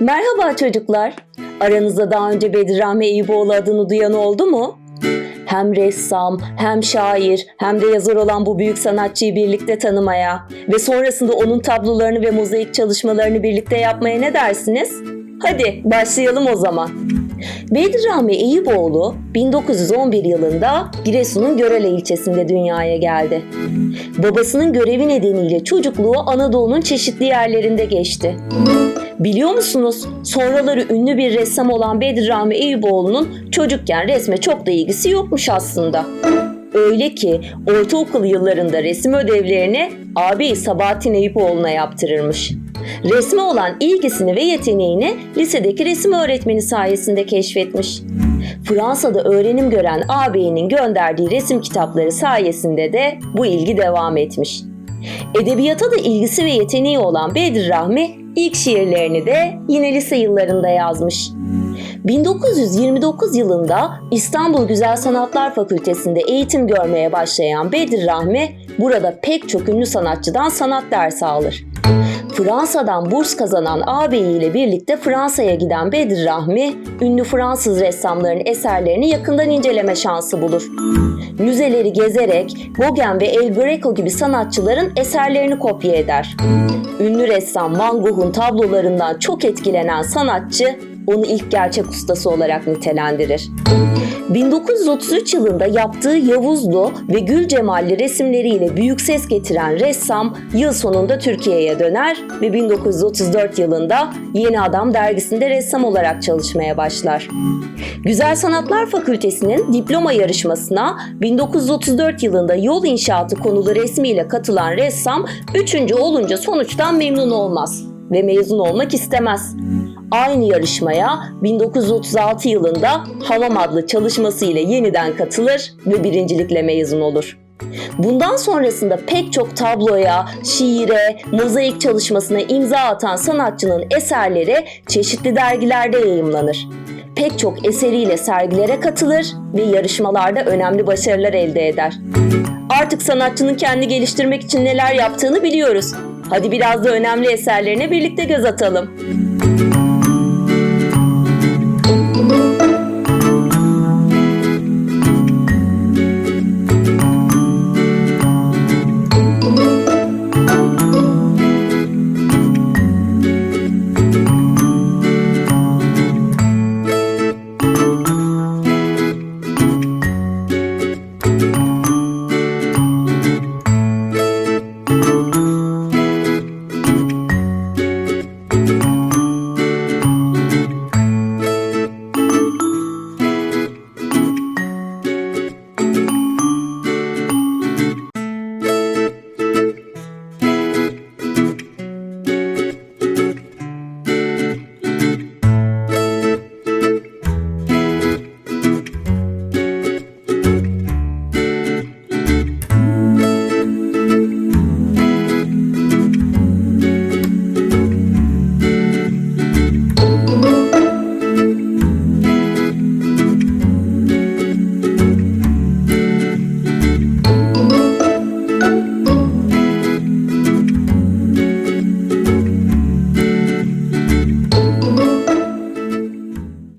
Merhaba çocuklar. Aranızda daha önce Bedirahmi Eyüboğlu adını duyan oldu mu? Hem ressam, hem şair, hem de yazar olan bu büyük sanatçıyı birlikte tanımaya ve sonrasında onun tablolarını ve mozaik çalışmalarını birlikte yapmaya ne dersiniz? Hadi başlayalım o zaman. Bedirahmi Eyüboğlu 1911 yılında Giresun'un Görele ilçesinde dünyaya geldi. Babasının görevi nedeniyle çocukluğu Anadolu'nun çeşitli yerlerinde geçti. Biliyor musunuz? Sonraları ünlü bir ressam olan Bedirahmi Eyüboğlu'nun çocukken resme çok da ilgisi yokmuş aslında. Öyle ki ortaokul yıllarında resim ödevlerini abi Sabahattin Eyüboğlu'na yaptırırmış. Resme olan ilgisini ve yeteneğini lisedeki resim öğretmeni sayesinde keşfetmiş. Fransa'da öğrenim gören ağabeyinin gönderdiği resim kitapları sayesinde de bu ilgi devam etmiş. Edebiyata da ilgisi ve yeteneği olan Bedir Rahmi ilk şiirlerini de yine lise yıllarında yazmış. 1929 yılında İstanbul Güzel Sanatlar Fakültesi'nde eğitim görmeye başlayan Bedir Rahmi burada pek çok ünlü sanatçıdan sanat dersi alır. Fransa'dan burs kazanan ağabeyiyle birlikte Fransa'ya giden Bedir Rahmi, ünlü Fransız ressamların eserlerini yakından inceleme şansı bulur. Müzeleri gezerek Gauguin ve El Greco gibi sanatçıların eserlerini kopya eder. Ünlü ressam Van Gogh'un tablolarından çok etkilenen sanatçı onu ilk gerçek ustası olarak nitelendirir. 1933 yılında yaptığı Yavuzlu ve Gül Cemalli resimleriyle büyük ses getiren ressam yıl sonunda Türkiye'ye döner ve 1934 yılında Yeni Adam dergisinde ressam olarak çalışmaya başlar. Güzel Sanatlar Fakültesi'nin diploma yarışmasına 1934 yılında yol inşaatı konulu resmiyle katılan ressam 3. olunca sonuçtan memnun olmaz ve mezun olmak istemez. Aynı yarışmaya 1936 yılında Havam adlı çalışmasıyla yeniden katılır ve birincilikle mezun olur. Bundan sonrasında pek çok tabloya, şiire, mozaik çalışmasına imza atan sanatçının eserleri çeşitli dergilerde yayımlanır. Pek çok eseriyle sergilere katılır ve yarışmalarda önemli başarılar elde eder. Artık sanatçının kendi geliştirmek için neler yaptığını biliyoruz. Hadi biraz da önemli eserlerine birlikte göz atalım.